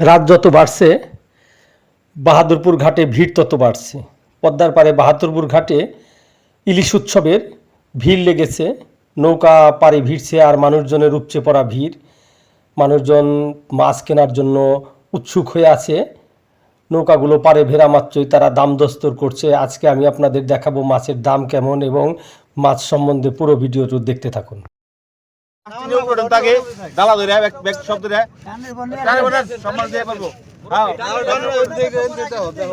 রাত যত বাড়ছে, বাহাদুরপুর ঘাটে ভিড় তত বাড়ছে। পদ্মার পারে বাহাদুরপুর ঘাটে ইলিশ উৎসবের ভিড় লেগেছে, নৌকা পারে ভিড়ছে আর মানুষজনের উপচে পড়া ভিড়। মানুষজন মাছ কেনার জন্য উৎসুক হয়ে আছে। নৌকাগুলো পারে ভেড়া মাত্রই তারা দাম দস্তর করছে। আজকে আমি আপনাদের দেখাবো মাছের দাম কেমন এবং মাছ সম্বন্ধে পুরো ভিডিওটি দেখতে থাকুন। দালা ধরে ব্যাগ ব্যাগ সব ধরে। কানে বলে সম্মান দিয়ে পারব হ্যাঁ।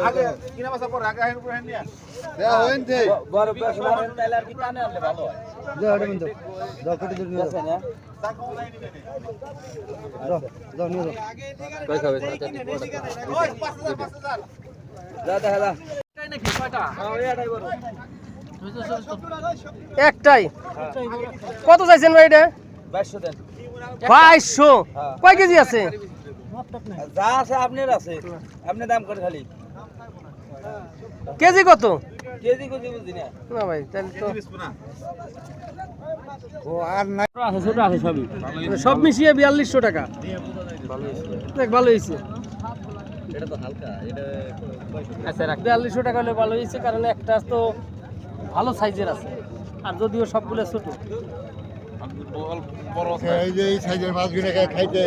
আগে কিনা মাছ পর আগে হেন হেন নিয়া দেয়া। হইন দে ওই 5000 5000 একটাই। কত চাইছেন ভাই এটা? বাইশশো কয় কেজি আছে? যা আছে আপনার আছে। আপনি দাম করে খালি। কেজি কত? কেজি কেজি বুঝি না। না ভাই তাহলে তো আছে ছোট আছে সবই। মানে সব মিশিয়ে বিয়াল্লিশশো টাকা। দেখ ভালো হয়েছে। এটা তো হালকা এটা আচ্ছা বিয়াল্লিশশো টাকা হলে ভালো হয়েছে কারণ একটা তো ভালো সাইজের আছে। আর যদিও সবগুলো ছোট। এই যে এই সাইজের মাছগুলো খাইতে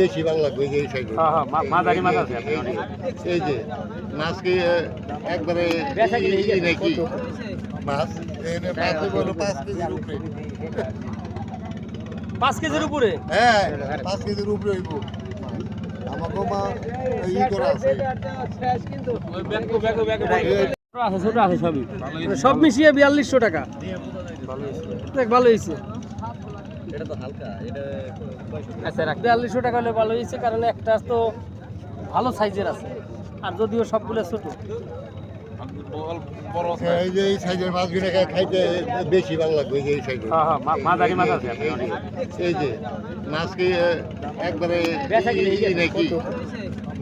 বেশি ভালো লাগবে এই যে এই সাইজের। মাঝারি মাছ আছে এই যে মাছ কি একবারে নাকি মাছ। পাঁচ কেজির উপরে। পাঁচ কেজির উপরে? হ্যাঁ পাঁচ কেজির উপরে হইব। আমাকে মা ই করা আছে। আছে ছোট আছে সবই। সব মিশিয়ে বিয়াল্লিশশো টাকা। দেখ ভালো হয়েছে এটা তো হালকা এটা আচ্ছা রাখ। বিয়াল্লিশশো টাকা হলে ভালো হয়েছে কারণ একটা তো ভালো সাইজের আছে। আর যদিও সবগুলো ছোট। এই যে এই সাইজের মাছগুলো খাইতে বেশি ভালো লাগবে এই যে এই সাইজের। মাঝারি মাছ আছে এই যে মাছ কি একবারে নাকি?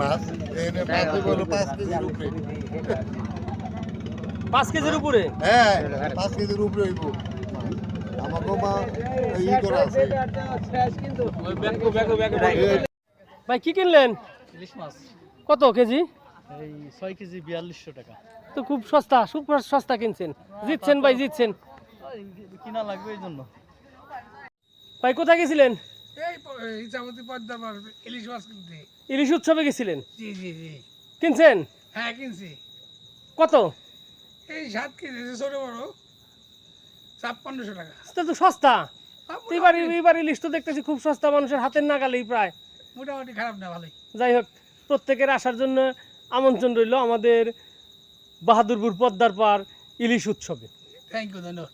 মাছ পাঁচ পাঁচ কেজির উপরে। পাঁচ কেজির উপরে? হ্যাঁ পাঁচ কেজির উপরে হইব আমাকে মা ই করা আছে ভাই কি কিনলেন? কত কেজি? ছয় কেজি বিয়াল্লিশশো টাকা। তো খুব সস্তা সুপার সস্তা কিনছেন। জিতছেন ভাই জিতছেন। কিনা লাগবে এই জন্য। ভাই কোথায় গেছিলেন? ইলিশ উৎসবে গেছিলেন? জি জি জি। কিনছেন? হ্যাঁ কিনছি। কত? এই সাত কিনেছে ছোট বড়। ছাপ্পান্নশো টাকা। সেটা তো সস্তা। এবার এবার ইলিশ তো দেখতেছি খুব সস্তা মানুষের হাতের নাগালেই প্রায়। মোটামুটি খারাপ না ভালোই। যাই হোক প্রত্যেকের আসার জন্য আমন্ত্রণ রইল আমাদের বাহাদুরপুর পদ্মার পার ইলিশ উৎসবে। থ্যাংক ইউ ধন্যবাদ।